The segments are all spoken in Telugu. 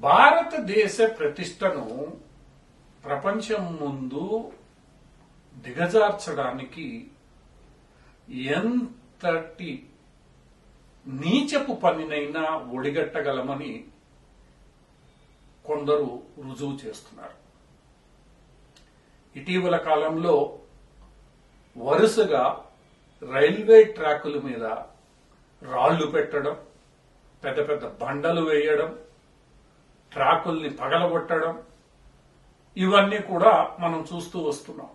భారతదేశ ప్రతిష్టను ప్రపంచం ముందు దిగజార్చడానికి ఎంతటి నీచపు పనినైనా ఒడిగట్టగలమని కొందరు రుజువు చేస్తున్నారు. ఇటీవల కాలంలో వరుసగా రైల్వే ట్రాకుల మీద రాళ్ళు పెట్టడం పెద్ద పెద్ద బండలు వేయడం ట్రాకుల్ని పగలగొట్టడం ఇవన్నీ కూడా మనం చూస్తూ వస్తున్నాం.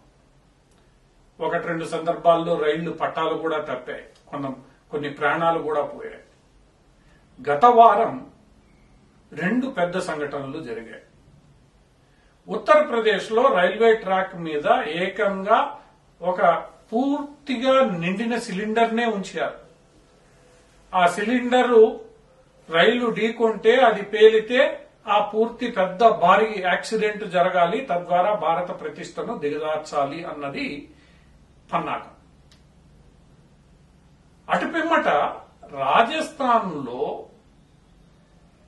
ఒకటి రెండు సందర్భాల్లో రైళ్ళు పట్టాలు కూడా తప్పాయి. కొంత కొన్ని ప్రాణాలు కూడా పోయాయి. గత వారం రెండు పెద్ద సంఘటనలు జరిగాయి. ఉత్తరప్రదేశ్లో రైల్వే ట్రాక్ మీద ఏకంగా ఒక పూర్తిగా నిండిన సిలిండర్నే ఉంచారు. ఆ సిలిండరు రైలు ఢీకొంటే అది పేలితే ఆ పూర్తి పెద్ద భారీ యాక్సిడెంట్ జరగాలి తద్వారా భారత ప్రతిష్టను దిగజార్చాలి అన్నది పన్నాగం. అటు పిమ్మట రాజస్థాన్లో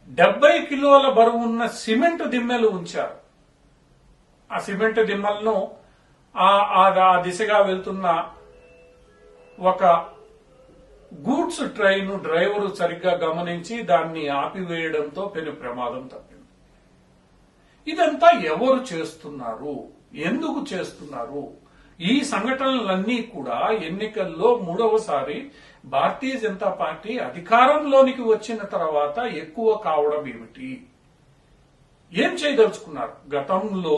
డెబ్బై కిలోల బరువున్న సిమెంట్ దిమ్మెలు ఉంచారు. ఆ సిమెంట్ దిమ్మలను ఆ ఆ దిశగా వెళ్తున్న ఒక గూడ్స్ ట్రైన్ డ్రైవరు సరిగ్గా గమనించి దాన్ని ఆపివేయడంతో పెను ప్రమాదం తప్పింది ఇదంతా ఎవరు చేస్తున్నారు? ఎందుకు చేస్తున్నారు? ఈ సంఘటనలన్నీ కూడా ఎన్నికల్లో మూడవసారి భారతీయ జనతా పార్టీ అధికారంలోనికి వచ్చిన తర్వాత ఎక్కువ కావడం ఏమిటి? ఏం చేయదలుచుకున్నారు? గతంలో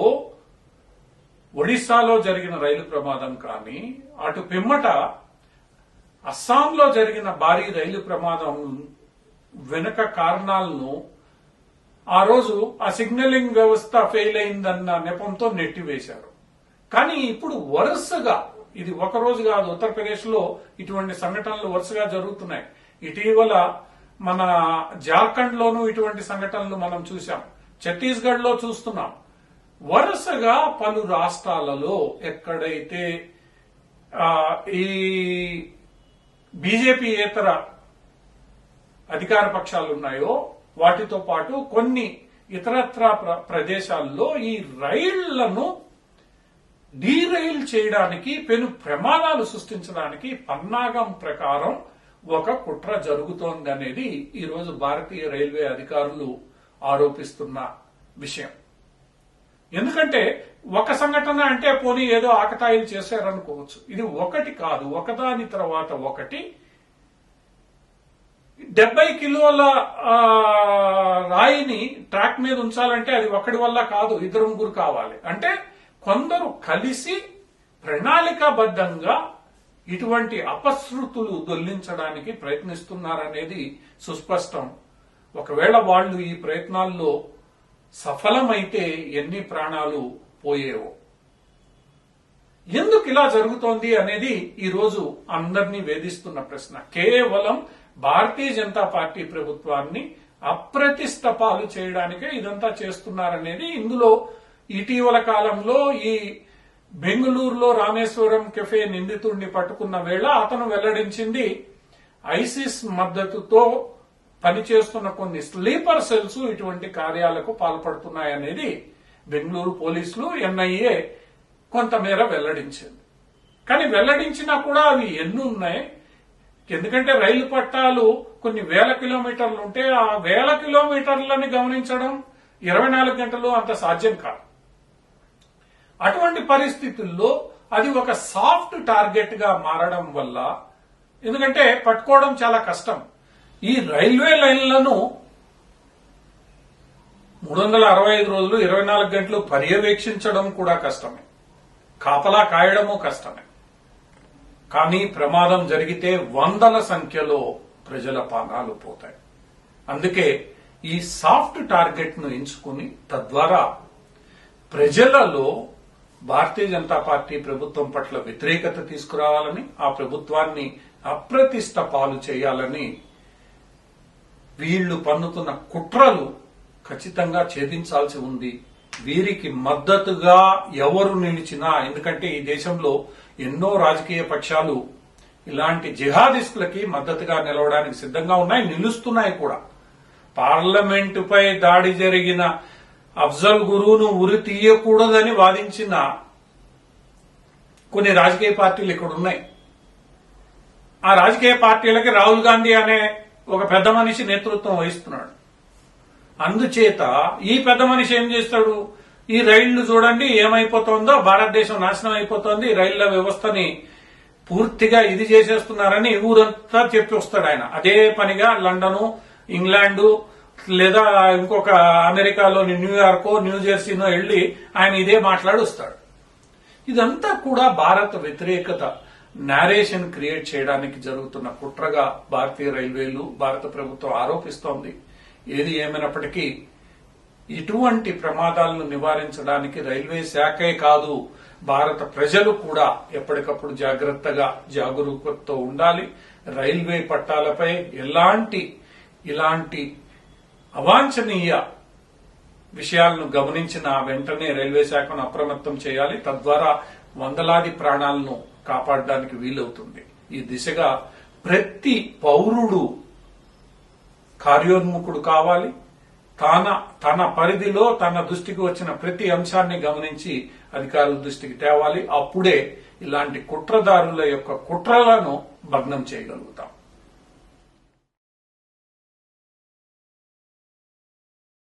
ఒడిశాలో జరిగిన రైలు ప్రమాదం కానీ అటు పిమ్మట అస్సాంలో జరిగిన భారీ రైలు ప్రమాదం వెనుక కారణాలను ఆ రోజు ఆ సిగ్నలింగ్ వ్యవస్థ ఫెయిల్ అయిందన్న నెపంతో నెట్టివేశారు కానీ ఇప్పుడు వరుసగా ఇది ఒక రోజు కాదు ఉత్తరప్రదేశ్లో ఇటువంటి సంఘటనలు వరుసగా జరుగుతున్నాయి. ఇటీవల మన జార్ఖండ్ లోనూ ఇటువంటి సంఘటనలు మనం చూసాం ఛత్తీస్గఢ్లో చూస్తున్నాం. వరుసగా పలు రాష్ట్రాలలో ఎక్కడైతే ఈ బీజేపీ ఇతర అధికార పక్షాలు ఉన్నాయో వాటితో పాటు కొన్ని ఇతరత్ర ప్ర- ప్రదేశాల్లో ఈ రైళ్ళను డీరైల్ చేయడానికి పెను ప్రమాదాలు సృష్టించడానికి పన్నాగం ప్రకారం ఒక కుట్ర జరుగుతోంది అనేది ఈరోజు భారతీయ రైల్వే అధికారులు ఆరోపిస్తున్న విషయం. ఎందుకంటే ఒక సంఘటన అంటే పోనీ ఏదో ఆకతాయిలు చేశారనుకోవచ్చు. ఇది ఒకటి కాదు. ఒకదాని తర్వాత ఒకటి డెబ్బై కిలోల రాయిని ట్రాక్ మీద ఉంచాలంటే అది ఒకటి వల్ల కాదు ఇద్దరు ముగ్గురు కావాలి. అంటే కొందరు కలిసి ప్రణాళికాబద్ధంగా ఇటువంటి అపశృతులు దొల్లించడానికి ప్రయత్నిస్తున్నారనేది సుస్పష్టం. ఒకవేళ వాళ్ళు ఈ ప్రయత్నాల్లో సఫలమైతే ఎన్ని ప్రాణాలు పోయేవో. ఎందుకు ఇలా జరుగుతోంది అనేది ఈరోజు అందరినీ వేధిస్తున్న ప్రశ్న. కేవలం భారతీయ జనతా పార్టీ ప్రభుత్వాన్ని అప్రతిష్ట పాలు చేయడానికే ఇదంతా చేస్తున్నారనేది ఇందులో ఇటీవల కాలంలో ఈ బెంగళూరులో రామేశ్వరం కెఫే నిందితుడిని పట్టుకున్న వేళ అతను వెల్లడించింది ఐసిస్ మద్దతుతో పనిచేస్తున్న కొన్ని స్లీపర్ సెల్స్ ఇటువంటి కార్యాలకు పాల్పడుతున్నాయనేది బెంగళూరు పోలీసులు ఎన్ఐఏ కొంతమేర వెల్లడించింది. కానీ వెల్లడించినా కూడా అవి ఎన్నున్నాయి. ఎందుకంటే రైలు పట్టాలు కొన్ని వేల కిలోమీటర్లు ఉంటే ఆ వేల కిలోమీటర్లని గమనించడం ఇరవై నాలుగు గంటలు అంత సాధ్యం కాదు. అటువంటి పరిస్థితుల్లో అది ఒక సాఫ్ట్ టార్గెట్గా మారడం వల్ల ఎందుకంటే పట్టుకోవడం చాలా కష్టం. ఈ రైల్వే లైన్లను మూడు వందల అరవై ఐదు రోజులు ఇరవై నాలుగు గంటలు పర్యవేక్షించడం కూడా కష్టమే. కాపలా కాయడము కష్టమే. కానీ ప్రమాదం జరిగితే వందల సంఖ్యలో ప్రజల పానాలు పోతాయి. అందుకే ఈ సాఫ్ట్ టార్గెట్ను ఎంచుకుని తద్వారా ప్రజలలో భారతీయ జనతా పార్టీ ప్రభుత్వం పట్ల వ్యతిరేకత తీసుకురావాలని ఆ ప్రభుత్వాన్ని అప్రతిష్ట పాలు చేయాలని వీళ్ళు పన్నుతున్న కుట్రలు ఖచ్చితంగా ఛేదించాల్సి ఉంది. వీరికి మద్దతుగా ఎవరు నిలిచినా ఎందుకంటే ఈ దేశంలో ఎన్నో రాజకీయ పక్షాలు ఇలాంటి జిహాదిస్టులకి మద్దతుగా నిలవడానికి సిద్ధంగా ఉన్నాయి నిలుస్తున్నాయి కూడా. పార్లమెంటుపై దాడి జరిగిన అఫ్జల్ గురువును ఉరి తీయకూడదని వాదించిన కొన్ని రాజకీయ పార్టీలు ఇక్కడ ఉన్నాయి. ఆ రాజకీయ పార్టీలకి రాహుల్ గాంధీ అనే ఒక పెద్ద మనిషి నేతృత్వం వహిస్తున్నాడు. అందుచేత ఈ పెద్ద మనిషి ఏం చేస్తాడు? ఈ రైళ్ళు చూడండి ఏమైపోతుందో భారతదేశం నాశనం అయిపోతోంది. రైళ్ళ వ్యవస్థని పూర్తిగా ఇది చేసేస్తున్నారని ఊరంతా చెప్పి వస్తాడు ఆయన. అదే పనిగా లండను ఇంగ్లాండు లేదా ఇంకొక అమెరికాలోని న్యూయార్కో న్యూజెర్సీనో వెళ్ళి ఆయన ఇదే మాట్లాడుస్తాడు. ఇదంతా కూడా భారత వ్యతిరేకత నారేషన్ క్రియేట్ చేయడానికి జరుగుతున్న కుట్రగా భారతీయ రైల్వేలు భారత ప్రభుత్వం ఆరోపిస్తోంది. ఏది ఏమైనప్పటికీ ఇటువంటి ప్రమాదాలను నివారించడానికి రైల్వే శాఖే కాదు భారత ప్రజలు కూడా ఎప్పటికప్పుడు జాగ్రత్తగా జాగరూకతతో ఉండాలి. రైల్వే పట్టాలపై ఎలాంటి ఇలాంటి అవాంఛనీయ విషయాలను గమనించిన వెంటనే రైల్వే శాఖను అప్రమత్తం చేయాలి. తద్వారా వందలాది ప్రాణాలను కాపాడడానికి వీలవుతుంది. ఈ దిశగా ప్రతి పౌరుడు కార్యోన్ముఖుడు కావాలి. తన తన పరిధిలో తన దృష్టికి వచ్చిన ప్రతి అంశాన్ని గమనించి అధికారుల దృష్టికి తేవాలి. అప్పుడే ఇలాంటి కుట్రదారుల యొక్క కుట్రలను భగ్నం చేయగలుగుతాం.